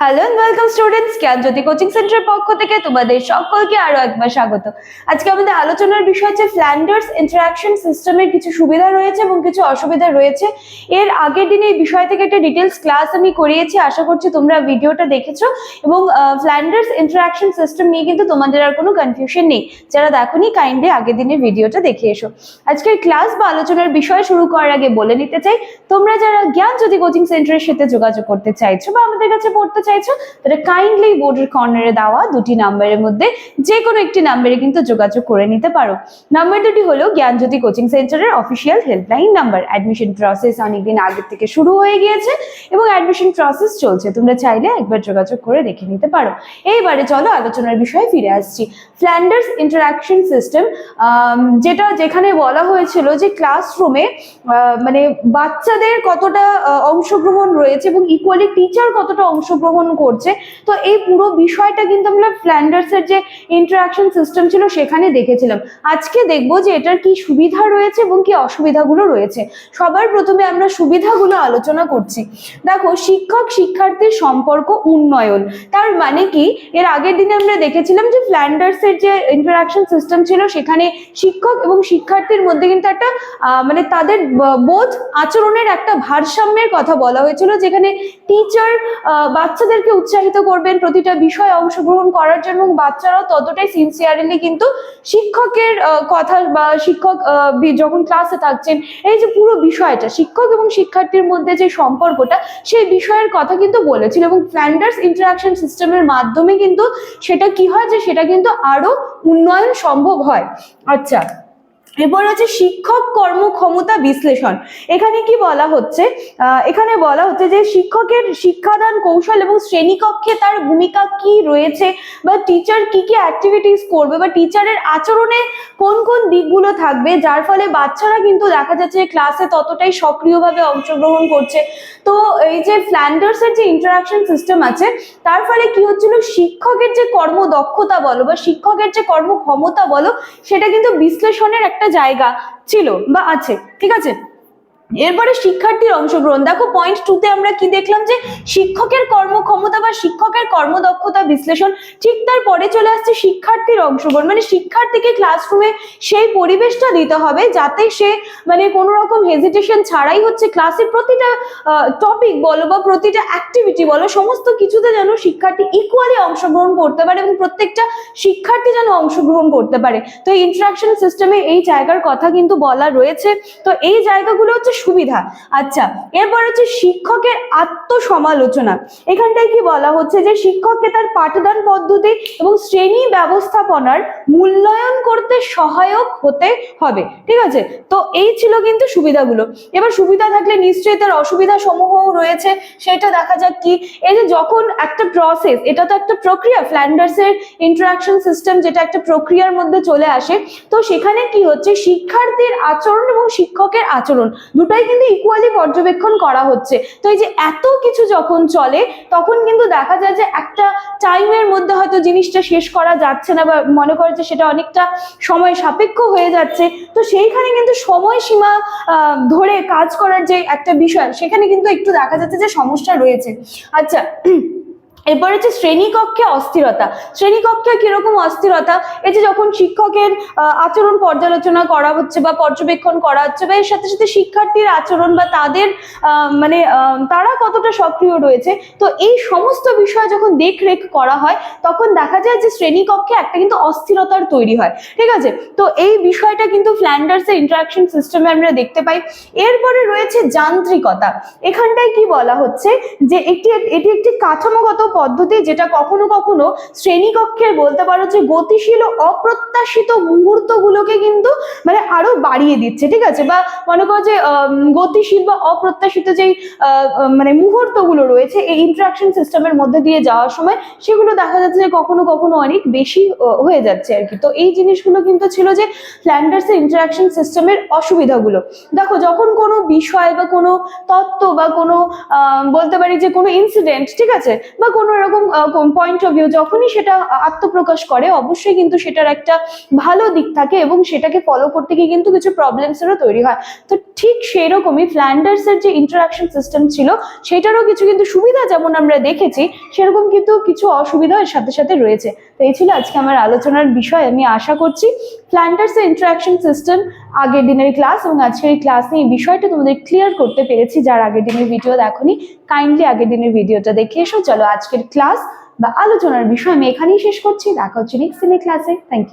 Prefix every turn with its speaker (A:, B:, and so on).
A: Hello and welcome students Gyanjyoti coaching সেন্টারের পক্ষ থেকে তোমাদের সকলকে আরও একবার স্বাগত। আজকে আমাদের আলোচনার বিষয় হচ্ছে ফ্ল্যান্ডার্স ইন্টারাকশন সিস্টেমের কিছু সুবিধা রয়েছে এবং কিছু অসুবিধা রয়েছে। এর আগের দিনে এই বিষয় থেকে একটা ডিটেলস ক্লাস আমি করিয়েছি, আশা করছি তোমরা ভিডিওটা দেখেছ। এবং ফ্ল্যান্ডার্স ইন্টারাকশন সিস্টেম নিয়ে কিন্তু তোমাদের আর কোনো কনফিউশন নেই। যারা দেখোনি কাইন্ডলি আগের দিনের ভিডিওটা দেখে এসো। আজকের ক্লাস বা আলোচনার বিষয় শুরু করার আগে বলে নিতে চাই, তোমরা যারা জ্ঞান জ্ঞানজ্যোতি কোচিং সেন্টারের সাথে যোগাযোগ করতে চাইছো বা আমাদের কাছে পড়তে চাইছো, তাহলে কাইন্ডলি বোর্ডের কর্নারে দেওয়া দুটি নাম্বারের মধ্যে যে কোনো একটি নাম্বারে কিন্তু যোগাযোগ করে নিতে পারো। নাম্বার দুটি হলো জ্ঞানজ্যোতি কোচিং সেন্টারের official helpline number admission process অনেকদিন আগের থেকে শুরু হয়ে গিয়েছে এবং অ্যাডমিশন প্রসেস চলছে। তোমরা চাইলে একবার যোগাযোগ করে দেখে নিতে পারো। এইবারে চলো আলোচনার বিষয়ে ফিরে আসছি। ফ্ল্যান্ডার্স ইন্টারাকশন সিস্টেম যেটা যেখানে বলা হয়েছিল যে ক্লাসরুমে মানে বাচ্চাদের কতটা অংশগ্রহণ রয়েছে এবং ইকুয়ালি টিচার কতটা অংশগ্রহণ করছে। তো এই পুরো বিষয়টা কিন্তু আমরা ফ্ল্যান্ডার্সের যে ইন্টারাকশন সিস্টেম ছিল সেখানে দেখেছিলাম। আজকে দেখব যে এটার কি সুবিধা রয়েছে এবং কি অসুবিধাগুলো রয়েছে। সবার প্রথমে আমরা সুবিধাগুলো আলোচনা করছি। দেখো, শিক্ষক শিক্ষার্থীর সম্পর্ক উন্নয়ন। তার মানে কি? এর আগের দিনে আমরা দেখেছিলাম যে ফ্ল্যান্ডার্সের যে ইন্টারাকশন সিস্টেম ছিল, সেখানে শিক্ষক এবং শিক্ষার্থীর মধ্যে কিন্তু একটা মানে তাদের বোধ আচরণের একটা ভারসাম্যের কথা বলা হয়েছিল, যেখানে টিচার বাচ্চাদেরকে উৎসাহিত করবেন, প্রতিটা বিষয়ে অংশগ্রহণ করার জন্য এবং বাচ্চারাও ততটাই সিনসিয়ারলি কিন্তু শিক্ষকের কথা বা শিক্ষক যখন ক্লাসে থাকছেন, এই যে পুরো বিষয়টা, শিক্ষক এবং শিক্ষার্থীর মধ্যে যে সম্পর্কটা, সেই বিষয়ের কথা কিন্তু বলেছিল এবং ফ্ল্যান্ডার্স ইন্টারাকশন সিস্টেমের মাধ্যমে কিন্তু সেটা কি হয় যে সেটা কিন্তু আরও উন্নয়ন সম্ভব হয়। আচ্ছা এরপর হচ্ছে শিক্ষক কর্মক্ষমতা বিশ্লেষণ। এখানে কি বলা হচ্ছে? এখানে বলা হচ্ছে যে শিক্ষকের শিক্ষাদান কৌশল এবং শ্রেণীকক্ষে তার ভূমিকা কি রয়েছে বা টিচার কি কি অ্যাক্টিভিটিস করবে বা টিচারের আচরণে কোন কোন দিকগুলো থাকবে, যার ফলে বাচ্চারা কিন্তু দেখা যাচ্ছে ক্লাসে ততটাই সক্রিয়ভাবে অংশগ্রহণ করছে। তো এই যে ফ্ল্যান্ডার্সের যে ইন্টারাকশন সিস্টেম আছে, তার ফলে কি হচ্ছিল? শিক্ষকের যে কর্মদক্ষতা বলো বা শিক্ষকের যে কর্মক্ষমতা বলো, সেটা কিন্তু বিশ্লেষণের একটা জায়গা ছিল বা আছে ঠিক আছে? এরপরে শিক্ষার্থীর অংশগ্রহণ। দেখো পয়েন্ট টুতে আমরা কি দেখলাম যে শিক্ষকের কর্মক্ষমতা বা শিক্ষকের কর্মদক্ষতা বিশ্লেষণ ঠিক তার পরে চলে আসছে শিক্ষার্থীর অংশগ্রহণ। মানে শিক্ষার্থীকে ক্লাসরুমে সেই পরিবেশটা দিতে হবে যাতে সে মানে কোনো রকম হেজিটেশন ছাড়াই হচ্ছে ক্লাসে প্রতিটা টপিক বলো বা প্রতিটা অ্যাক্টিভিটি বলো, সমস্ত কিছুতে যেন শিক্ষার্থী ইকুয়ালি অংশগ্রহণ করতে পারে এবং প্রত্যেকটা শিক্ষার্থী যেন অংশগ্রহণ করতে পারে। তো ইন্টারাকশন সিস্টেমে এই জায়গার কথা কিন্তু বলা রয়েছে। তো এই জায়গাগুলো হচ্ছে সুবিধা। আচ্ছা এরপর হচ্ছে শিক্ষকের আত্মসমালোচনা। এখানটায় কি বলা হচ্ছে যে শিক্ষককে তার পাঠদান পদ্ধতি এবং শ্রেণি ব্যবস্থাপনার মূল্যায়ন করতে সহায়ক হতে হবে। ঠিক আছে? তো এই ছিল কিন্তু সুবিধাগুলো। এবার সুবিধা থাকলে নিশ্চয়ই তার অসুবিধা সমূহও রয়েছে। সেটা দেখা যাক কি। এই যে যখন একটা প্রসেস এটা তো একটা প্রক্রিয়া, ফ্ল্যান্ডার্সের ইন্টারাকশন সিস্টেম যেটা একটা প্রক্রিয়ার মধ্যে চলে আসে। তো সেখানে কি হচ্ছে? শিক্ষার্থীর আচরণ এবং শিক্ষকের আচরণ। দুটাই কিন্তু ইকুয়ালি পর্যবেক্ষণ করা হচ্ছে। তো এই যে এত কিছু যখন চলে, তখন কিন্তু দেখা যায় যে একটা টাইমের মধ্যে হয়তো জিনিসটা শেষ করা যাচ্ছে না বা মনে করে যে সেটা অনেকটা সময় সাপেক্ষ হয়ে যাচ্ছে। তো সেইখানে কিন্তু সময়সীমা ধরে কাজ করার যে একটা বিষয়, সেখানে কিন্তু একটু দেখা যাচ্ছে যে সমস্যা রয়েছে। আচ্ছা এরপর হচ্ছে শ্রেণীকক্ষে অস্থিরতা। শ্রেণীকক্ষে কীরকম অস্থিরতা? এই যে যখন শিক্ষকের আচরণ পর্যালোচনা করা হচ্ছে বা পর্যবেক্ষণ করা হচ্ছে বা এর সাথে সাথে শিক্ষার্থীর আচরণ বা তাদের মানে তারা কতটা সক্রিয় রয়েছে? তো এই সমস্ত বিষয় যখন দেখরেখ করা হয়, তখন দেখা যায় যে শ্রেণীকক্ষে একটা কিন্তু অস্থিরতার তৈরি হয়। ঠিক আছে? তো এই বিষয়টা কিন্তু ফ্ল্যান্ডার্সের ইন্টারাকশন সিস্টেমে আমরা দেখতে পাই। এরপরে রয়েছে যান্ত্রিকতা। এখানটায় কি বলা হচ্ছে যে একটি, এটি একটি কাঠামোগত পদ্ধতি যেটা কখনো কখনো শ্রেণীকক্ষের বলতে পারো যে গতিশীল অপ্রত্যাশিত মুহূর্তগুলোকে কিন্তু মানে আরও বাড়িয়ে দিচ্ছে, ঠিক আছে? বা মনে করো যে গতিশীল বা অপ্রত্যাশিত যেই মানে মুহূর্তগুলো রয়েছে, এই ইন্টারাকশন সিস্টেমের মধ্যে দিয়ে যাওয়ার সময় সেগুলো দেখা যাচ্ছে যে কখনো কখনো অনেক বেশি হয়ে যাচ্ছে আর কি। তো এই জিনিসগুলো কিন্তু ছিল যে ফ্ল্যান্ডার্সের ইন্টারাকশন সিস্টেমের অসুবিধাগুলো। দেখো, যখন কোনো বিষয় বা কোনো তত্ত্ব বা কোনো বলতে পারি যে কোনো ইনসিডেন্ট ঠিক আছে? বা কোনো কোনো এরকম পয়েন্ট অফ ভিউ যখনই সেটা আত্মপ্রকাশ করে, অবশ্যই কিন্তু সেটার একটা ভালো দিক থাকে এবং সেটাকে ফলো করতে গিয়ে কিন্তু কিছু প্রবলেমসেরও তৈরি হয়। তো ঠিক সেই রকমই ফ্ল্যান্ডার্সের যে ইন্টারাকশন সিস্টেম ছিল, সেটারও কিছু কিন্তু সুবিধা যেমন আমরা দেখেছি, সেরকম কিন্তু কিছু অসুবিধা এর সাথে সাথে রয়েছে। তো এই ছিল আজকে আমার আলোচনার বিষয়। আমি আশা করছি ফ্ল্যান্ডার্সের ইন্টারাকশন সিস্টেম আগের দিনের ক্লাস এবং আজকের এই ক্লাস নিয়ে এই বিষয়টা তোমাদের ক্লিয়ার করতে পেরেছি। যার আগের দিনের ভিডিও দেখোনি কাইন্ডলি আগের দিনের ভিডিওটা দেখে এসো। চলো আজকের ক্লাস বা আলোচনার বিষয় আমি এখানেই শেষ করছি। দেখা হচ্ছে নেক্সট দিনের ক্লাসে থ্যাংক ইউ